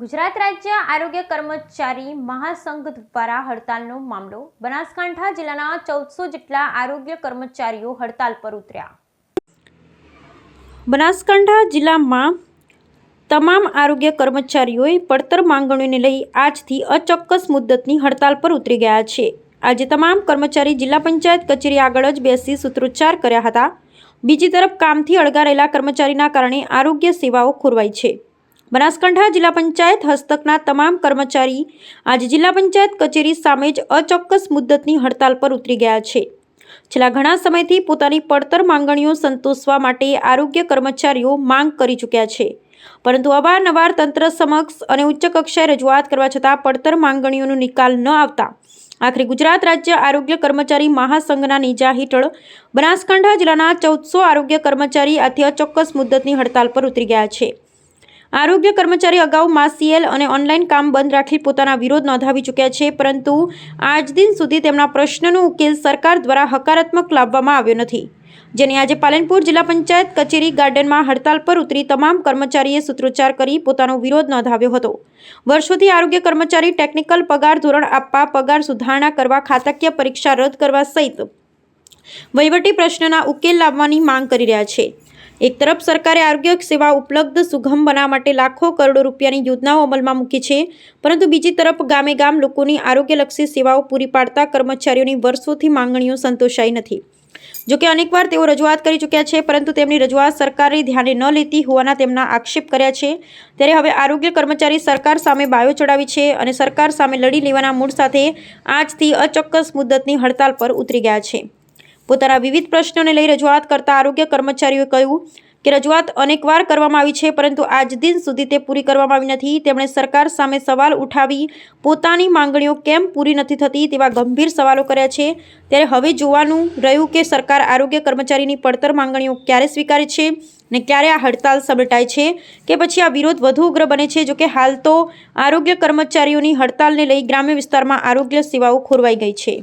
ગુજરાત રાજ્ય આરોગ્ય કર્મચારી મહાસંઘ દ્વારા હડતાલનો મામલો. બનાસકાંઠા જિલ્લાના ચૌદસો જેટલા આરોગ્ય કર્મચારીઓ હડતાલ પર ઉતર્યા. બનાસકાંઠા જિલ્લામાં તમામ આરોગ્ય કર્મચારીઓએ પડતર માંગણીઓને લઈ આજથી અચોક્કસ મુદ્દતની હડતાલ પર ઉતરી ગયા છે. આજે તમામ કર્મચારી જિલ્લા પંચાયત કચેરી આગળ જ બેસી સૂત્રોચ્ચાર કર્યા હતા. બીજી તરફ કામથી અળગા કર્મચારીના કારણે આરોગ્ય સેવાઓ ખોરવાઈ છે. બનાસકાંઠા જિલ્લા પંચાયત હસ્તકના તમામ કર્મચારી આજે જિલ્લા પંચાયત કચેરી સામે જ અચોક્કસ મુદ્દતની હડતાલ પર ઉતરી ગયા છે. છેલ્લા ઘણા સમયથી પોતાની પડતર માંગણીઓ સંતોષવા માટે આરોગ્ય કર્મચારીઓ માંગ કરી ચૂક્યા છે. પરંતુ અવારનવાર તંત્ર સમક્ષ અને ઉચ્ચ કક્ષાએ રજૂઆત કરવા છતાં પડતર માંગણીઓનો નિકાલ ન આવતા આખરે ગુજરાત રાજ્ય આરોગ્ય કર્મચારી મહાસંઘના નીજા હેઠળ બનાસકાંઠા જિલ્લાના ચૌદસો આરોગ્ય કર્મચારી આથી અચોક્કસ મુદ્દતની હડતાલ પર ઉતરી ગયા છે. આરોગ્ય કર્મચારી અગાઉ માસીએલ અને ઓનલાઈન કામ બંધ રાખી પોતાના વિરોધ નોંધાવી ચૂક્યા છે, પરંતુ આજ દિન સુધી તેમના પ્રશ્નનો ઉકેલ સરકાર દ્વારા હકારાત્મક લાવવામાં આવ્યો નથી. જેની આજે પાલનપુર જિલ્લા પંચાયત કચેરી ગાર્ડનમાં હડતાલ પર ઉતરી તમામ કર્મચારીએ સૂત્રોચ્ચાર કરી પોતાનો વિરોધ નોંધાવ્યો હતો. વર્ષોથી આરોગ્ય કર્મચારી ટેકનિકલ પગાર ધોરણ આપવા, પગાર સુધારણા કરવા, ખાતાકીય પરીક્ષા રદ કરવા સહિત વહીવટી પ્રશ્નના ઉકેલ લાવવાની માંગ કરી રહ્યા છે. એક તરફ સરકારે આરોગ્ય સેવા ઉપલબ્ધ સુગમ બનાવવા માટે લાખો કરોડો રૂપિયાની યોજનાઓ અમલમાં મૂકી છે, પરંતુ બીજી તરફ ગામે ગામ લોકોની આરોગ્યલક્ષી સેવાઓ પૂરી પાડતા કર્મચારીઓની વર્ષોથી માંગણીઓ સંતોષાઈ નથી. જોકે અનેકવાર તેઓ રજૂઆત કરી ચૂક્યા છે, પરંતુ તેમની રજૂઆત સરકારે ધ્યાને ન લેતી હોવાના તેમના આક્ષેપ કર્યા છે. ત્યારે હવે આરોગ્ય કર્મચારી સરકાર સામે બાયો ચડાવી છે અને સરકાર સામે લડી લેવાના મૂળ સાથે આજથી અચોક્કસ મુદ્દતની હડતાલ પર ઉતરી ગયા છે. પોતાના વિવિધ પ્રશ્નોને લઈ રજૂઆત કરતા આરોગ્ય કર્મચારીઓએ કહ્યું કે રજૂઆત અનેકવાર કરવામાં આવી છે, પરંતુ આજ દિન સુધી તે પૂરી કરવામાં આવી નથી. તેમણે સરકાર સામે સવાલ ઉઠાવી પોતાની માંગણીઓ કેમ પૂરી નથી થતી તેવા ગંભીર સવાલો કર્યા છે. ત્યારે હવે જોવાનું રહ્યું કે સરકાર આરોગ્ય કર્મચારીની પડતર માંગણીઓ ક્યારે સ્વીકારે છે ને ક્યારે આ હડતાલ સમટાય છે કે પછી આ વિરોધ વધુ ઉગ્ર બને છે જોકે હાલ તો આરોગ્ય કર્મચારીઓની હડતાલને લઈ ગ્રામ્ય વિસ્તારમાં આરોગ્ય સેવાઓ ખોરવાઈ ગઈ છે.